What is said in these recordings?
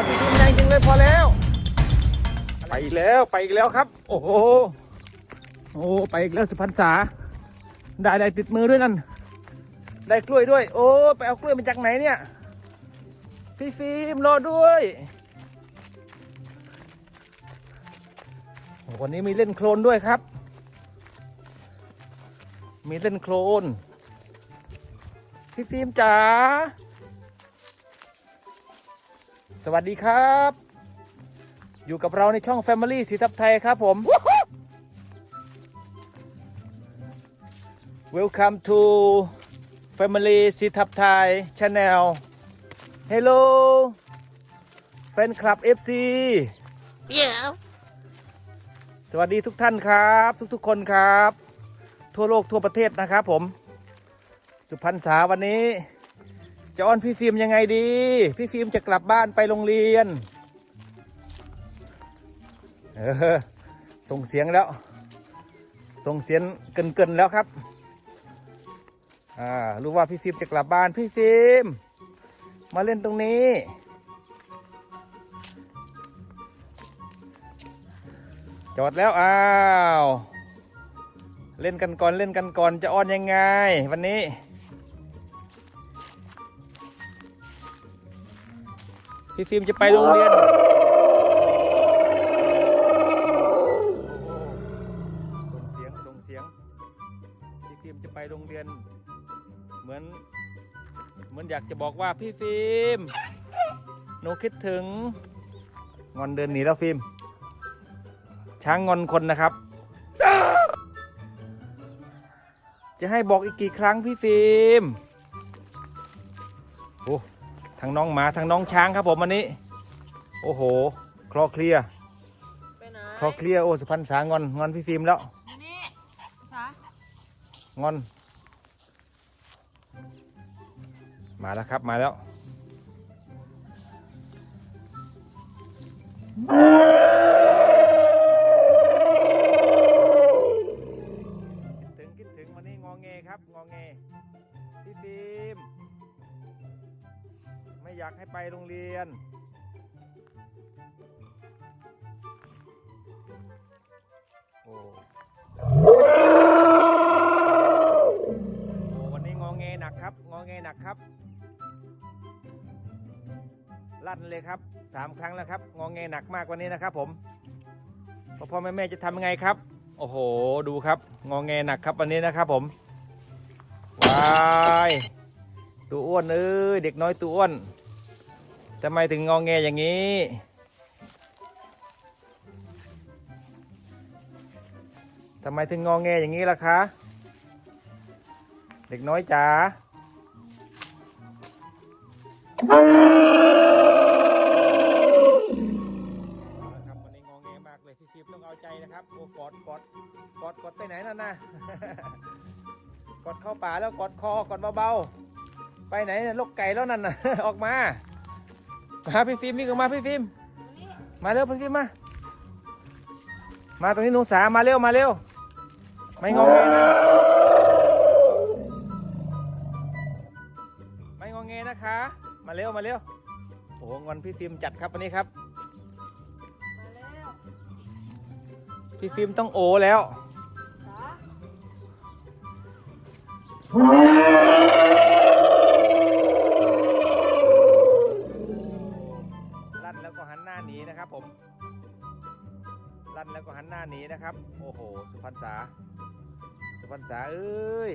อนพี่ฟิล์มแรงจริงเลยพอแล้ว ไปอีกแล้วไปอีกแล้วครับ โอ้โหโอ้ไปอีกแล้วสุพรรณษาได้ได้ติดมือด้วยนั่นได้กล้วยด้วย โอ้ไปเอากล้วยมาจากไหนเนี่ย พี่ฟิล์มรอด้วยวันนี้มีเล่นโคลนด้วยครับ มีเล่นโคลนพี่ฟิล์มจ๋า สวัสดีครับ อยู่กับเราในช่อง Family สีทับไทยครับผม Welcome to Family สีทับไทย Channel Hello แฟนคลับ FC Yeah. สวัสดีทุกท่านครับ ทุกๆคนครับ ทั่วโลกทั่วประเทศนะครับผม สุพรรณษาวันนี้ จะอ้อนพี่ฟิล์มยังไงดี พี่ฟิล์มจะกลับบ้านไปโรงเรียน เออ ส่งเสียงแล้ว ส่งเสียงเกินเกินๆแล้วครับ อ่า รู้ว่าพี่ฟิล์มจะกลับบ้าน พี่ฟิล์มมาเล่นตรงนี้ จอดแล้ว อ้าว เล่นกันก่อน เล่นกันก่อน จะอ้อนยังไง วันนี้ พี่ฟิล์มจะไปโรงเรียน ส่งเสียง ส่งเสียง พี่ฟิล์มจะไปโรงเรียน เหมือน เหมือนอยากจะบอกว่าพี่ฟิล์มหนูคิดถึง งอนเดินหนีแล้วฟิล์ม ช้างงอนคนนะครับ จะให้บอกอีกกี่ครั้งพี่ฟิล์ม ทั้งน้องหมาทั้งน้องช้างครับผมวันนี้ โอ้โห คลอเคลียร์ไปไหนคลอเคลียร์โอ้สุพรรณษางอนงอนพี่ฟิล์มแล้ว นี่สางอน มาแล้วครับมาแล้วคิดถึงคิดถึงวันนี้งอแงครับงอแงพี่ฟิล์ม ไม่อยากให้ไปโรงเรียน โอ้โอ้วันนี้งอแงหนักครับ งอแงหนักครับ ลั่นเลยครับสามครั้งแล้วครับ งอแงหนักมากวันนี้นะครับผมพ่อพ่อแม่แม่จะทำยังไงครับ โอ้โห ดูครับ งองแงหนักครับวันนี้นะครับผมว้ายตัวอ้วนเอ้ยเด็กน้อยตัวอ้วน ทำไมถึงงองแงอย่างนี้ ทำไมถึงงองแงอย่างนี้ล่ะคะ เด็กน้อยจ๋าครับวันนี้งอแงมากเลยพี่ฟิต้องเอาใจนะครับโอ้กอดกอดกอดกอดไปไหนนั่นนะกอดเข้าป่าแล้วกอดคอกอดเบาๆ ไปไหนน่ะลกไก่แล้วนั่นน่ะออกมา หาพี่ฟิล์มนี่ก็มาพี่ฟิล์มนี่มาเร็วพี่ฟิล์มมา มาตรงนี้หนูสามาเร็วมาเร็ว ไม่งอแงนะไม่งอแงนะคะ มาเร็วมาเร็วโอ้โหงอนพี่ฟิล์มจัดครับวันนี้ครับมาแล้วพี่ฟิล์มต้องโอแล้ว นหน้าหนีนะครับผม ลั่นแล้วก็หันหน้าหนีนะครับ โอ้โห สุพรรณษา สุพรรณษาเอ้ย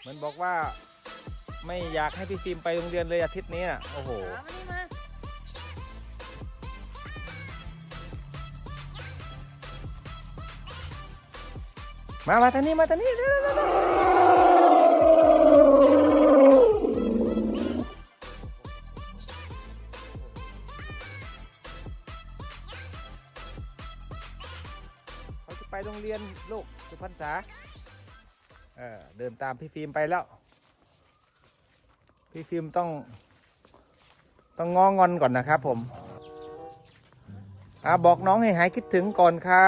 เหมือนบอกว่า ไม่อยากให้พี่ฟิล์มไปโรงเรียนเลยอาทิตย์นี้น่ะโอ้โหสามานี่มามา มาทางนี้ มาทางนี้เร็วเร็วเร็วเร็ว เรียนลูกสุพรรณษาเออเดินตามพี่ฟิล์มไปแล้ว พี่ฟิล์มต้อง ต้องงองอนก่อนนะครับผมอ่าบอกน้องให้หายคิดถึงก่อนค่ะ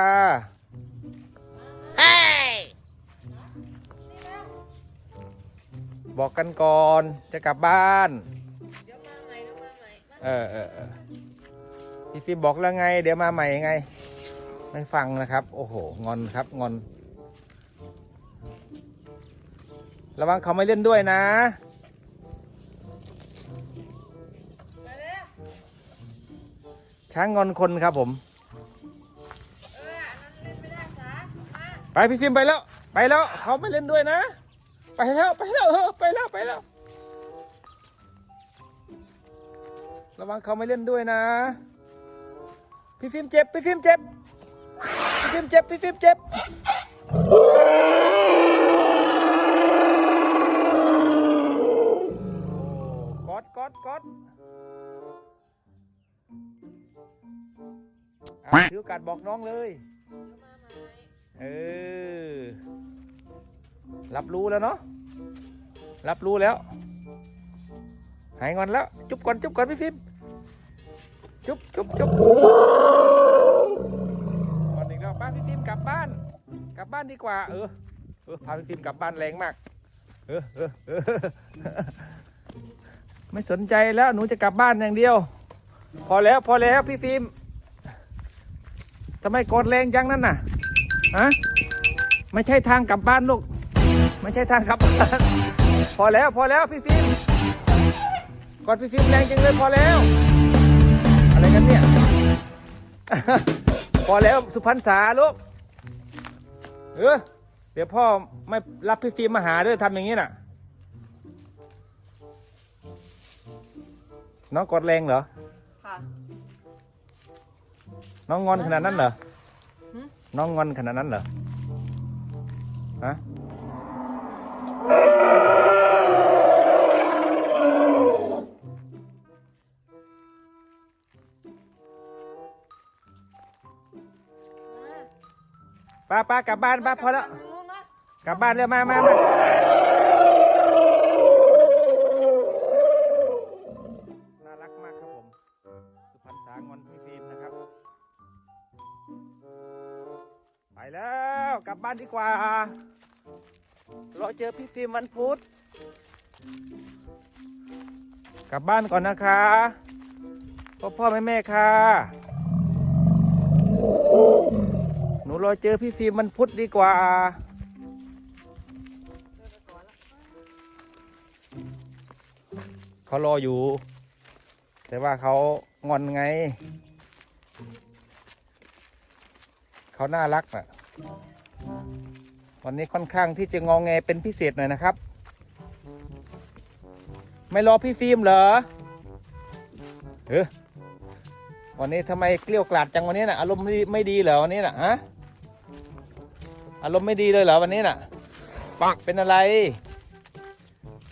Hey! อบอกกันก่อนจะกลับบ้านเดี๋ยวมาใหม่เดี๋ยวมาใหม่มาเออเออเออพี่ฟิล์มบอกแล้วไง เดี๋ยวมาใหม่ไง ไม่ฟังนะครับ โอ้โห งอนครับ งอน ระวังเขาไม่เล่นด้วยนะช้างงอนคนครับผมไปพี่ฟิมไปแล้ว ไปแล้ว เขาไม่เล่นด้วยนะ ไปแล้วไปแล้วไปแล้วไปแล้ว ระวังเขาไม่เล่นด้วยนะ พี่ฟิมเจ็บ พี่ฟิมเจ็บ พี่ฟิล์มเจ็บ พี่ฟิล์มเจ็บ กดกดกดอะถือโอกาสบอกน้องเลยเดี๋ยวมาใหม่เออ รับรู้แล้วเนาะ รับรู้แล้ว หายงอนแล้ว จุ๊บก่อน จุ๊บก่อนพี่ฟิล์มจุ๊บจุ๊บจุ๊บก่อนอีกแล้วป้าพี่ฟิล์มกลับบ้าน กลั บบ้านดีกว่า เออเออพาพี่ฟิล์มกลับบ้านแรงมาก เออเออเออไม่สนใจแล้วหนูจะกลับบ้านอย่างเดียว พอแล้วพอแล้วพี่ฟิล์มทำไมกดแรงจังนั่นน่ะฮะไม่ใช่ทางกลับบ้านลูกไม่ใช่ทางกลับบ้านพอแล้วพอแล้วพี่ฟิล์มกดพี่ฟิล์มแรงจังเลยพอแล้ว อะไรกันเนี่ย พอแล้วสุพรรณษาลูก เออเดี๋ยวพ่อไม่รับพี่ฟิล์มมาหาด้วยทำอย่างนี้น่ะ น้องกดแรงเหรอ ค่ะ น้องงอนขนาดนั้นเหรอหึน้องงอนขนาดนั้นเหรอ ฮะ ป้าป้ากลับบ้านป้าพอแล้วทางนู้นนะกลับบ้านเร็วมามามาน่ารักมากครับผม สุพรรณษางอนพี่ฟิล์มนะครับ ไปแล้วกลับบ้านดีกว่าเราเจอพี่ฟิล์มวันพุธ กลับบ้านก่อนนะคะพ่อพ่อแม่แม่ค่ะ หนู รอเจอพี่ฟิล์มวันพุทธดีกว่า เขารออยู่ แต่ว่าเขางอนไง เขาน่ารักอะ วันนี้ค่อนข้างที่จะงองแงเป็นพิเศษหน่อยนะครับ ไม่รอพี่ฟิล์มเหรอเออวันนี้ทำไมเกลี้ยวกล่อดจังวันนี้น่ะอารมณ์ไม่ดีไม่ดีเหรอวันนี้น่ะฮะ อารมณ์ไม่ดีเลยเหรอวันนี้น่ะปักเป็นอะไร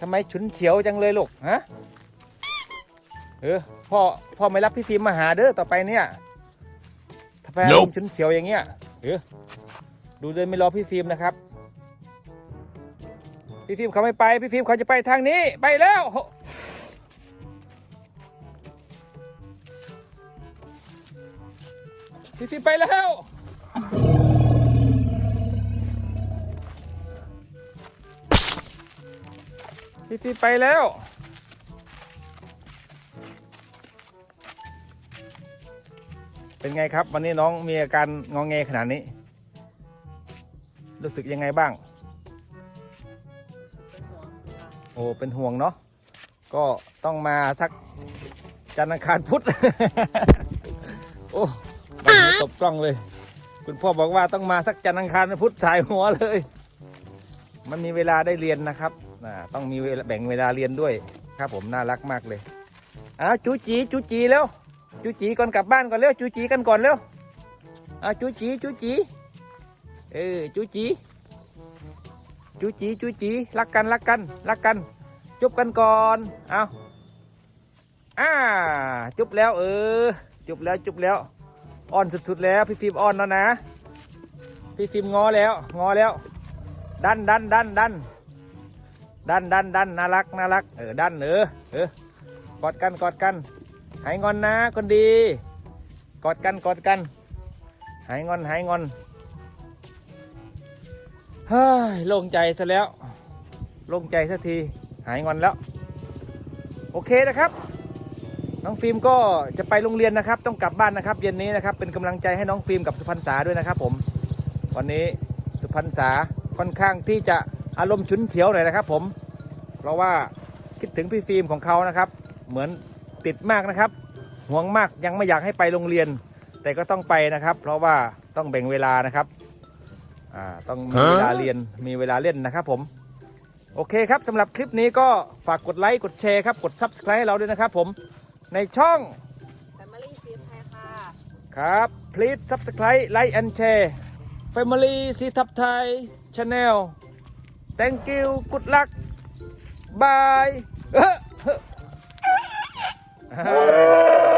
ทำไมฉุนเฉียวจังเลยลูกฮะเออพ่อพ่อไม่รับพี่ฟิล์มมาหาเด้อต่อไปเนี่ยถ้าแพ้อารมณ์ฉุนเฉียวอย่างเงี้ยเออดูเลยไม่รอพี่ฟิล์มนะครับ พี่ฟิล์มเขาไม่ไปพี่ฟิล์มเขาจะไปทางนี้ไปแล้วโหพี่ฟิล์มไปแล้ว พี่ฟิล์มไปแล้ว เป็นไงครับ วันนี้น้องมีอาการงองแงขนาดนี้ รู้สึกยังไงบ้าง โอ้เป็นห่วงเนาะก็ต้องมาสักจันทร์อังคารพุธโอ้ใบหัวตบกล้องเลย คุณพ่อบอกว่าต้องมาสักจันทร์อังคารพุธสายหัวเลย มันมีเวลาได้เรียนนะครับ ต้องมีเวลาแบ่งเวลาเรียนด้วยครับผมน่ารักมากเลยอ้าวจูจีจูจีแล้วจูจีก่อนกลับบ้านก่อนเร็วจูจีกันก่อนเร็วอ้าวจูจีจูจีเออจูจีจูจีจูจีรักกันรักกันรักกัน จุบกันก่อนเอาอ่าจุบแล้วเออ จุบแล้วจุบแล้วอ้อนสุดๆแล้วพี่ฟิล์มอ้อนแล้วนะ พี่ฟิล์มงอแล้วงอแล้ว ดันดันดันดัน ดันดันดันน่ารักน่ารักเออดันเออเออกอดกันกอดกันหายงอนนะคนดี กอดกันกอดกัน หายงอนหายงอนเฮ้ยโล่งใจซะแล้วโล่งใจสักทีหายงอนแล้ว โอเคนะครับ น้องฟิล์มก็จะไปโรงเรียนนะครับ ต้องกลับบ้านนะครับ เย็นนี้นะครับ เป็นกำลังใจให้น้องฟิล์มกับสุพรรณษาด้วยนะครับ ผม วันนี้สุพรรณษาค่อนข้างที่จะ อารมณ์ฉุนเฉียวหน่อยนะครับผม เพราะว่าคิดถึงพี่ฟิล์มของเขานะครับ เหมือนติดมากนะครับ ห่วงมากยังไม่อยากให้ไปโรงเรียน แต่ก็ต้องไปนะครับ เพราะว่าต้องแบ่งเวลานะครับอ่าต้องมีเวลาเรียนมีเวลาเล่นนะครับผมโอเคครับสำหรับคลิปนี้ก็ฝากกดไลค์กดแชร์ครับกด Subscribe ให้เราด้วยนะครับผมในช่องแฟมิลี่ซีไทยค่ะครับ please subscribe like and share family สีทับไทย channel thank you. Good luck. Bye